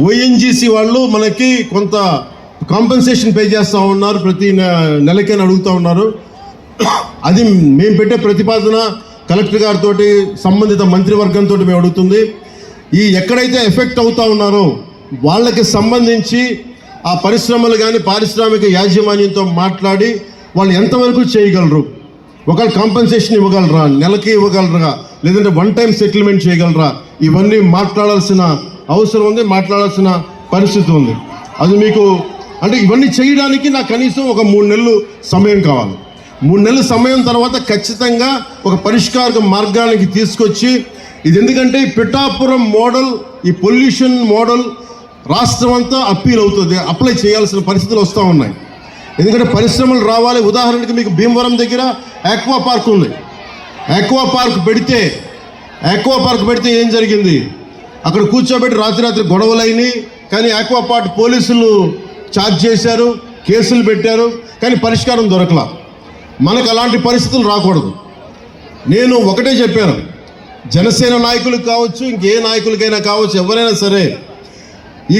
ONGC వాళ్ళు మనకి కొంత కాంపెన్సేషన్ పే చేస్తూ ఉన్నారు ప్రతి నె- నెలకైనా అడుగుతూ ఉన్నారు. అది మేము పెట్టే ప్రతిపాదన కలెక్టర్ గారితో సంబంధిత మంత్రివర్గంతో మేము అడుగుతుంది. ఈ ఎక్కడైతే ఎఫెక్ట్ అవుతూ ఉన్నారో వాళ్ళకి సంబంధించి ఆ పరిశ్రమలు కానీ పారిశ్రామిక యాజమాన్యంతో మాట్లాడి వాళ్ళు ఎంతవరకు చేయగలరు? ఒకవేళ కాంపెన్సేషన్ ఇవ్వగలరా? నెలకి ఇవ్వగలరా? లేదంటే వన్ టైం సెటిల్మెంట్ చేయగలరా? ఇవన్నీ మాట్లాడాల్సిన అవసరం ఉంది మాట్లాడాల్సిన పరిస్థితి ఉంది. అది మీకు అంటే ఇవన్నీ చేయడానికి నాకు కనీసం ఒక మూడు నెలలు సమయం కావాలి. మూడు నెలల సమయం తర్వాత ఖచ్చితంగా ఒక పరిష్కార మార్గానికి తీసుకొచ్చి ఇది ఎందుకంటే ఈ పిఠాపురం మోడల్ ఈ పొల్యూషన్ మోడల్ రాష్ట్రం అంతా అప్పీల్ అవుతుంది అప్లై చేయాల్సిన పరిస్థితులు వస్తూ ఉన్నాయి. ఎందుకంటే పరిశ్రమలు రావాలి. ఉదాహరణకి మీకు భీమవరం దగ్గర ఆక్వా పార్క్ ఉంది. ఆక్వా పార్క్ పెడితే ఆక్వా పార్క్ పెడితే ఏం జరిగింది? అక్కడ కూర్చోబెట్టి రాత్రి రాత్రి గొడవలైనాయి. కానీ ఆక్వాపార్ట్ పోలీసులు ఛార్జ్ చేశారు కేసులు పెట్టారు కానీ పరిష్కారం దొరకలా. మనకు అలాంటి పరిస్థితులు రాకూడదు. నేను ఒకటే చెప్పాను. జనసేన నాయకులకు కావచ్చు ఇంకే నాయకులకైనా కావచ్చు ఎవరైనా సరే ఈ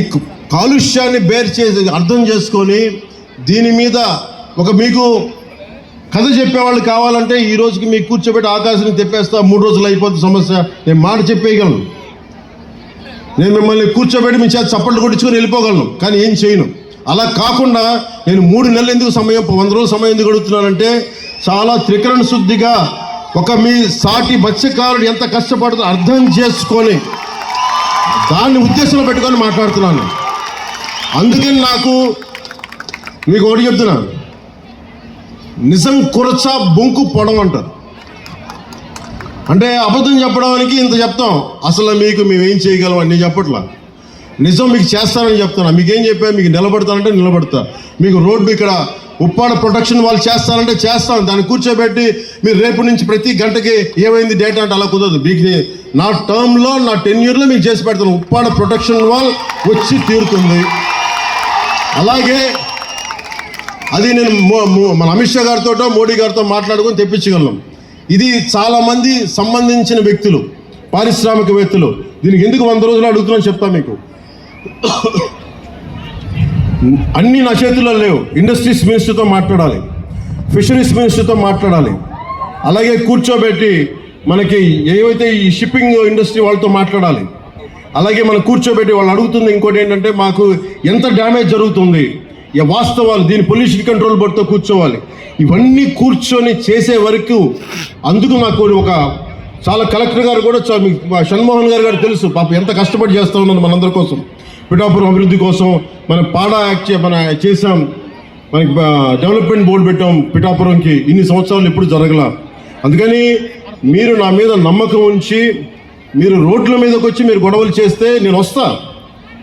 కాలుష్యాన్ని బేర్ చేసి అర్థం చేసుకొని దీని మీద ఒక మీకు కథ చెప్పేవాళ్ళు కావాలంటే ఈ రోజుకి మీకు కూర్చోబెట్టి ఆకాశాన్ని తెప్పేస్తా మూడు రోజులు అయిపోతుంది సమస్య. నేను మాట చెప్పేయగలను. నేను మిమ్మల్ని కూర్చోబెట్టి మీ చేత చప్పట్లు కొట్టించుకొని వెళ్ళిపోగలను. కానీ ఏం చేయను. అలా కాకుండా నేను మూడు నెలలు ఎందుకు సమయం వంద రోజుల సమయం ఎందుకు అడుగుతున్నానంటే చాలా త్రికరణ శుద్ధిగా ఒక మీ సాటి మత్స్యకారుడు ఎంత కష్టపడుతుందో అర్థం చేసుకొని దాన్ని ఉద్దేశంలో పెట్టుకొని మాట్లాడుతున్నాను. అందుకని నాకు మీకు ఒకటి చెప్తున్నాను నిజం కురచ బొంకు పొడం అంటారు అంటే అబద్ధం చెప్పడానికి ఇంత చెప్తాం. అసలు మీకు మేము ఏం చేయగలం అని నేను చెప్పట్లా. నిజం మీకు చేస్తానని చెప్తున్నా. మీకేం చెప్పా? మీకు నిలబడతానంటే నిలబడతా. మీకు రోడ్డు ఇక్కడ ఉప్పాడ ప్రొటెక్షన్ వాళ్ళు చేస్తానంటే చేస్తాను. దాన్ని కూర్చోబెట్టి మీరు రేపు నుంచి ప్రతి గంటకి ఏమైంది డేటా అంటే అలా కుదరదు. మీకు నా టర్మ్లో నా టెన్యూర్లో మీకు చేసి పెడతాను. ఉప్పాడ ప్రొటెక్షన్ వాల్ వచ్చి తీరుతుంది. అలాగే అది నేను మన అమిత్ షా గారితో మోడీ గారితో మాట్లాడుకొని తెప్పించగలం ఇది చాలామంది సంబంధించిన వ్యక్తులు పారిశ్రామికవేత్తలు. దీనికి ఎందుకు వంద రోజులు అడుగుతున్నాను చెప్తా మీకు. అన్ని నా చేతుల్లో లేవు. ఇండస్ట్రీస్ మినిస్టర్తో మాట్లాడాలి. ఫిషరీస్ మినిస్టర్తో మాట్లాడాలి. అలాగే కూర్చోబెట్టి మనకి ఏవైతే ఈ షిప్పింగ్ ఇండస్ట్రీ వాళ్ళతో మాట్లాడాలి అలాగే మనం కూర్చోబెట్టి వాళ్ళు అడుగుతుంది ఇంకోటి ఏంటంటే మాకు ఎంత డ్యామేజ్ జరుగుతుంది. వాస్తవాలు దీని పొల్యూషన్ కంట్రోల్ బోర్డుతో కూర్చోవాలి. ఇవన్నీ కూర్చొని చేసే వరకు అందుకు నాకు ఒక చాలా కలెక్టర్ గారు కూడా చా- మీకు షణ్మోహన్ గారు గారు తెలుసు పాప ఎంత కష్టపడి చేస్తూ ఉన్నారు మనందరి కోసం. పిఠాపురం అభివృద్ధి కోసం మనం పాడా యాక్ట్ చే- మన చేసాం మనకి డెవలప్మెంట్ బోర్డు పెట్టాం పిఠాపురంకి. ఇన్ని సంవత్సరాలు ఎప్పుడు జరగల. అందుకని మీరు నా మీద నమ్మకం ఉంచి మీరు రోడ్ల మీదకి వచ్చి మీరు గొడవలు చేస్తే నేను వస్తాను